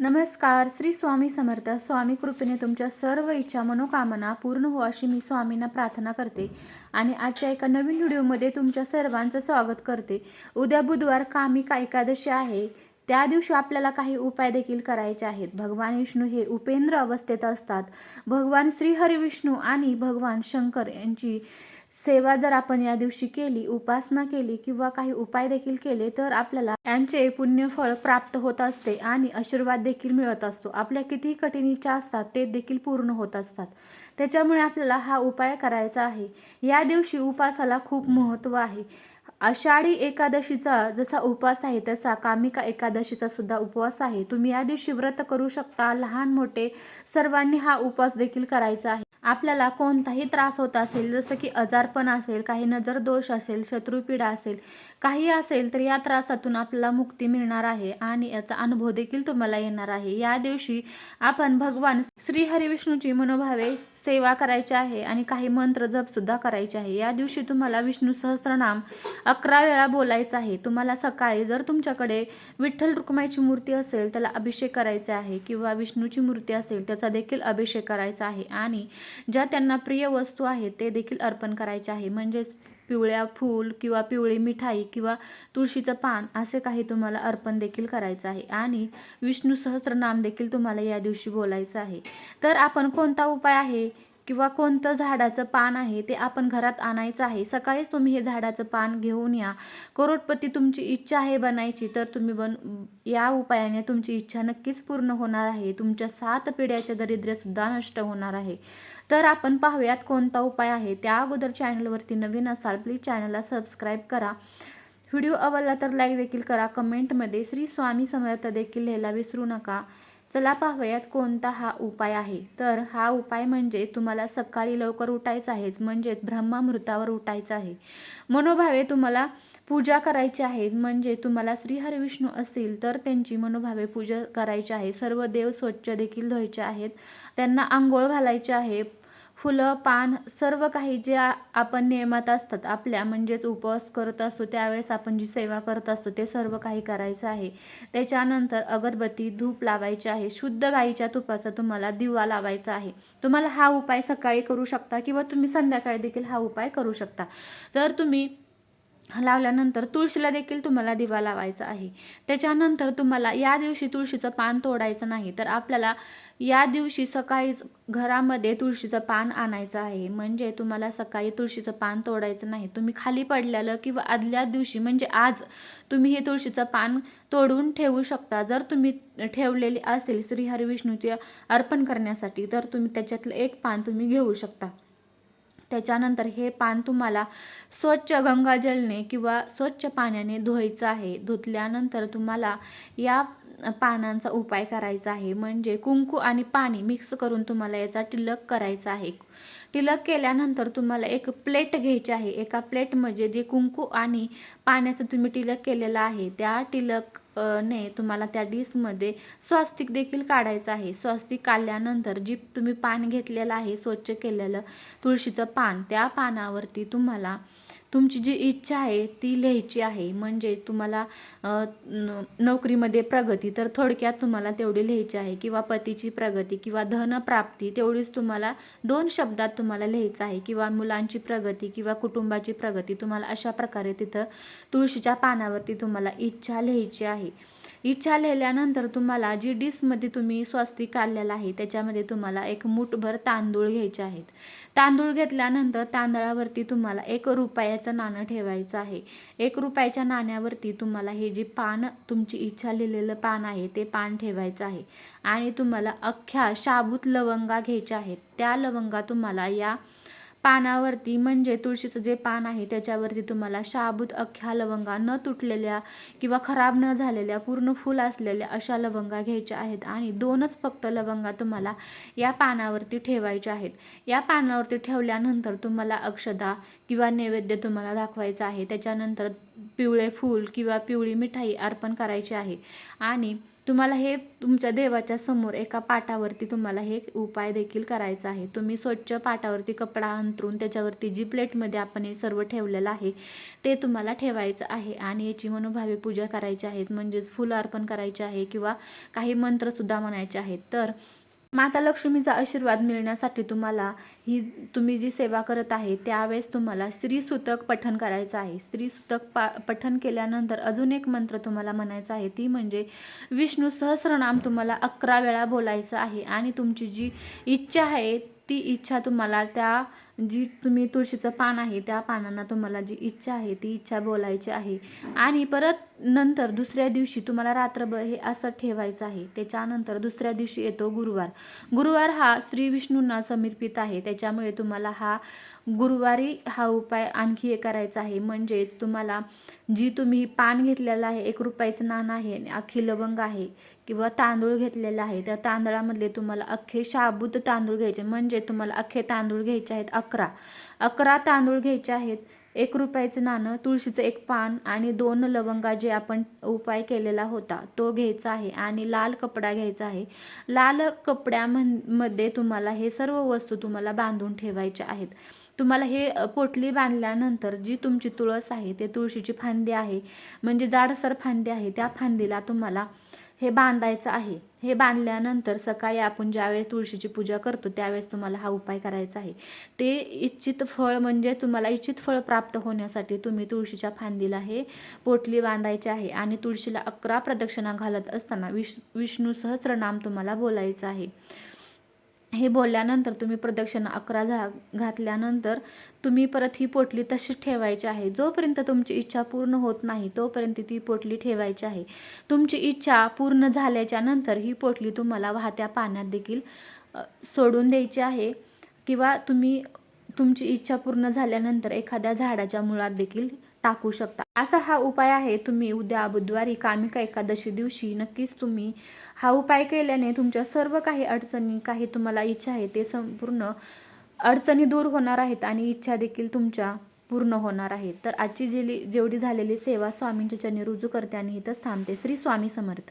नमस्कार श्री स्वामी समर्थ. स्वामी कृपेने तुमच्या सर्व इच्छा मनोकामना पूर्ण हो अशी मी स्वामींना प्रार्थना करते आणि आजच्या एका नवीन व्हिडिओमध्ये तुमच्या सर्वांचं स्वागत करते. उद्या बुधवार कामिका एकादशी आहे. त्या दिवशी आपल्याला काही उपाय देखील करायचे आहेत. भगवान विष्णू हे उपेंद्र अवस्थेत असतात. भगवान श्री हरिविष्णू आणि भगवान शंकर यांची सेवा जर आपण या दिवशी केली उपासना केली किंवा काही उपाय देखील केले तर आपल्याला यांचे पुण्यफळ प्राप्त होत असते आणि आशीर्वाद देखील मिळत असतो. आपल्या कितीही कठीण इच्छा असतात ते देखील पूर्ण होत असतात. त्याच्यामुळे आपल्याला हा उपाय करायचा आहे. या दिवशी उपासाला खूप महत्त्व आहे. आषाढी एकादशीचा जसा उपवास आहे तसा कामिका एकादशीचा सुद्धा उपवास आहे. तुम्ही या दिवशी व्रत करू शकता. लहान मोठे सर्वांनी हा उपवास देखील करायचा आहे. आपल्याला कोणताही त्रास होत असेल जसं की आजारपण असेल काही नजर दोष असेल शत्रुपीडा असेल काही असेल तर या त्रासातून आपल्याला मुक्ती मिळणार आहे आणि याचा अनुभव देखील तुम्हाला येणार आहे. या दिवशी आपण भगवान श्री हरिविष्णूची मनोभावे सेवा करायची आहे आणि काही मंत्र जपसुद्धा करायचे आहे. या दिवशी तुम्हाला विष्णू सहस्त्रनाम अकरा वेळा बोलायचं आहे. तुम्हाला सकाळी जर तुमच्याकडे विठ्ठल रुक्माईची मूर्ती असेल त्याला अभिषेक करायचा आहे किंवा विष्णूची मूर्ती असेल त्याचा देखील अभिषेक करायचा आहे. आणि ज्या त्यांना प्रिय वस्तू आहेत ते देखील अर्पण करायचे आहे. म्हणजेच पिवळ्या फूल किंवा पिवळी मिठाई किंवा तुळशीचं पान असे काही तुम्हाला अर्पण देखील करायचं आहे. आणि विष्णू सहस्रनाम देखील तुम्हाला या दिवशी बोलायचं आहे. तर आपण कोणता उपाय आहे? किंवा कोणतं झाडाचं पान आहे ते आपण घरात आणायचं आहे सकाळीच तुम्ही हे झाडाचं पान घेऊन या. करोडपती तुमची इच्छा आहे बनायची तर तुम्ही बन या उपायाने तुमची इच्छा नक्कीच पूर्ण होणार आहे. तुमच्या सात पिढ्याचे दरिद्र्यसुद्धा नष्ट होणार आहे. तर आपण पाहूयात कोणता उपाय आहे. त्या अगोदर चॅनलवरती नवीन असाल प्लीज चॅनलला सबस्क्राईब करा. व्हिडिओ आवडला तर लाईक देखील करा. कमेंटमध्ये श्री स्वामी समर्थ देखील लिहायला विसरू नका. चला पाहूयात कोणता हा उपाय आहे. तर हा उपाय म्हणजे तुम्हाला सकाळी लवकर उठायचं आहे म्हणजेच ब्रह्मामृतावर उठायचं आहे. मनोभावे तुम्हाला पूजा करायची आहे म्हणजे तुम्हाला श्रीहरविष्णू असतील तर त्यांची मनोभावे पूजा करायची आहे. सर्व देव स्वच्छ देखील धुवायचे आहेत. त्यांना आंघोळ घालायचे आहे. फुलं पान सर्व काही जे आपण नियमात असतात आपल्या म्हणजेच उपवास करत असतो त्यावेळेस आपण जी सेवा करत असतो ते सर्व काही करायचं आहे. त्याच्यानंतर अगरबत्ती धूप लावायची आहे शुद्ध गाईच्या तुपाचा तुम्हाला दिवा लावायचा आहे. तुम्हाला हा उपाय सकाळी करू शकता किंवा तुम्ही संध्याकाळी देखील हा उपाय करू शकता. तर तुम्ही लावल्यानंतर तुळशीला देखील तुम्हाला दिवा लावायचा आहे. त्याच्यानंतर तुम्हाला या दिवशी तुळशीचं पान तोडायचं नाही तर आपल्याला या दिवशी सकाळीच घरामध्ये तुळशीचं पान आणायचं आहे. म्हणजे तुम्हाला सकाळी तुळशीचं पान तोडायचं नाही. तुम्ही खाली पडलेलं किंवा आदल्या दिवशी म्हणजे आज तुम्ही हे तुळशीचं पान तोडून ठेवू शकता. जर तुम्ही ठेवलेली असेल श्री हरिविष्णूचे अर्पण करण्यासाठी तर तुम्ही त्याच्यातलं एक पान तुम्ही घेऊ शकता. त्याच्यानंतर हे पान तुम्हाला स्वच्छ गंगाजलने किंवा स्वच्छ पाण्याने धुवायचं आहे. धुतल्यानंतर तुम्हाला या पानांचा उपाय करायचा आहे. म्हणजे कुंकू आणि पाणी मिक्स करून तुम्हाला याचा टिलक करायचा आहे. टिलक केल्यानंतर तुम्हाला एक प्लेट घ्यायची आहे. एका प्लेटमध्ये म्हणजे जे कुंकू आणि पाण्याचं तुम्ही टिलक केलेलं आहे त्या टिलक ने तुम्हाला त्या डिशमध्ये स्वस्तिक देखील काढायचं आहे. स्वस्तिक काढल्यानंतर जी तुम्ही पान घेतलेलं आहे स्वच्छ केलेलं तुळशीचं पान त्या पानावरती तुम्हाला तुमची जी इच्छा आहे ती लिहायची आहे. म्हणजे तुम्हाला नोकरीमध्ये प्रगती तर थोडक्यात तुम्हाला तेवढी लिहायची आहे किंवा पतीची प्रगती किंवा धनप्राप्ती तेवढीच तुम्हाला दोन शब्दात तुम्हाला लिहायचं आहे किंवा मुलांची प्रगती किंवा कुटुंबाची प्रगती तुम्हाला अशा प्रकारे तिथं तुळशीच्या पानावरती तुम्हाला इच्छा लिहायची आहे. इच्छा लिहिल्यानंतर तुम्हाला जी डिशमध्ये तुम्ही स्वस्तिक काढलेला आहे त्याच्यामध्ये तुम्हाला एक मुठभर तांदूळ घ्यायचे आहेत. तांदूळ घेतल्यानंतर तांदळावरती तुम्हाला एक रुपयाचं नाणं ठेवायचं आहे. एक रुपयाच्या नाण्यावरती तुम्हाला हे जे पान तुमची इच्छा लिहिलेलं पान आहे ते पान ठेवायचं आहे. आणि तुम्हाला अख्ख्या शाबूत लवंगा घ्यायच्या आहेत. त्या लवंगा तुम्हाला या पानावरती म्हणजे तुळशीचं जे पान आहे त्याच्यावरती तुम्हाला शाबूत अख्ख्या लवंगा न तुटलेल्या किंवा खराब न झालेल्या पूर्ण फुल असलेल्या अशा लवंगा घ्यायच्या आहेत आणि दोनच फक्त लवंगा तुम्हाला या पानावरती ठेवायच्या आहेत. या पानावरती ठेवल्यानंतर तुम्हाला अक्षदा किंवा नैवेद्य तुम्हाला दाखवायचा आहे. त्याच्यानंतर पिवळे फूल किंवा पिवळी मिठाई अर्पण करायची आहे. आणि तुम्हाला हे तुमच्या देवाच्या समोर एका पाटावरती तुम्हाला हे उपाय देखील करायचा आहे. तुम्ही स्वच्छ पाटावरती कपडा अंतरून त्याच्यावरती जी प्लेटमध्ये आपण हे सर्व ठेवलेलं आहे ते तुम्हाला ठेवायचं आहे आणि याची मनोभावे पूजा करायची आहेत म्हणजेच फुलं अर्पण करायचे आहे किंवा काही मंत्रसुद्धा म्हणायचे आहेत. तर माता लक्ष्मीचा आशीर्वाद मिळण्यासाठी तुम्हाला ही तुम्ही जी सेवा करत आहे त्यावेळेस तुम्हाला स्त्रीसूतक पठण करायचं आहे. स्त्रीसूतक पा पठण केल्यानंतर अजून एक मंत्र तुम्हाला म्हणायचा आहे ती म्हणजे विष्णू सहस्रनाम तुम्हाला अकरा वेळा बोलायचं आहे आणि तुमची जी इच्छा आहे ती इच्छा तुम्हाला त्या जी तुम्ही तुळशीचं पान आहे त्या पानांना तुम्हाला जी इच्छा आहे ती इच्छा बोलायची आहे. आणि परत नंतर दुसऱ्या दिवशी तुम्हाला रात्रभर हे असं ठेवायचं आहे. त्याच्यानंतर दुसऱ्या दिवशी येतो गुरुवार. गुरुवार हा श्री विष्णूंना समर्पित आहे. त्याच्यामुळे तुम्हाला हा गुरुवारी हा उपाय आणखी एक करायचा आहे. म्हणजेच तुम्हाला जी तुम्ही पान घेतलेलं आहे एक रुपयाचं नाणं आहे आणि अख्खी लवंग आहे किंवा तांदूळ घेतलेला आहे त्या तांदळामधले तुम्हाला अख्खे शाबूत तांदूळ घ्यायचे. म्हणजे तुम्हाला अख्खे तांदूळ घ्यायचे आहेत अकरा. अकरा तांदूळ घ्यायचे आहेत. एक रुपयाचं नाणं तुळशीचं एक पान आणि दोन लवंगा जे आपण उपाय केलेला होता तो घ्यायचा आहे आणि लाल कपडा घ्यायचा आहे. लाल कपड्यामध्ये तुम्हाला हे सर्व वस्तू तुम्हाला बांधून ठेवायच्या आहेत. तुम्हाला हे पोटली बांधल्यानंतर जी तुमची तुळस आहे ते तुळशीची फांदी आहे म्हणजे जाडसर फांदी आहे त्या फांदीला तुम्हाला हे बांधायचं आहे. हे बांधल्यानंतर सकाळी आपण ज्यावेळेस तुळशीची पूजा करतो त्यावेळेस तुम्हाला हा उपाय करायचा आहे. ते इच्छित फळ म्हणजे तुम्हाला इच्छित फळ प्राप्त होण्यासाठी तुम्ही तुळशीच्या फांदीला हे पोटली बांधायची आहे आणि तुळशीला अकरा प्रदक्षिणा घालत असताना विष विष्णू सहस्रनाम तुम्हाला बोलायचं आहे. हे बोलल्यानंतर तुम्ही प्रदक्षिणा अकरा झा घातल्यानंतर तुम्ही परत ही पोटली तशीच ठेवायची आहे. जोपर्यंत तुमची इच्छा पूर्ण होत नाही तोपर्यंत ती पोटली ठेवायची आहे. तुमची इच्छा पूर्ण झाल्याच्यानंतर ही पोटली तुम्हाला वाहत्या पाण्यात देखील सोडून द्यायची आहे किंवा तुम्ही तुमची इच्छा पूर्ण झाल्यानंतर एखाद्या झाडाच्या मुळात देखील टाकू शकता. असा हा उपाय आहे. तुम्ही उद्या बुधवारी कामिका एकादशी दिवशी नक्कीच तुम्ही हा उपाय केल्याने तुमच्या सर्व काही अडचणी काही तुम्हाला इच्छा आहे ते संपूर्ण अडचणी दूर होणार आहेत आणि इच्छा देखील तुमच्या पूर्ण होणार आहेत तर आजची जेली जेवढी झालेली सेवा स्वामींच्या चरणी रुजू करते आणि इथंच थांबते. श्री स्वामी समर्थ.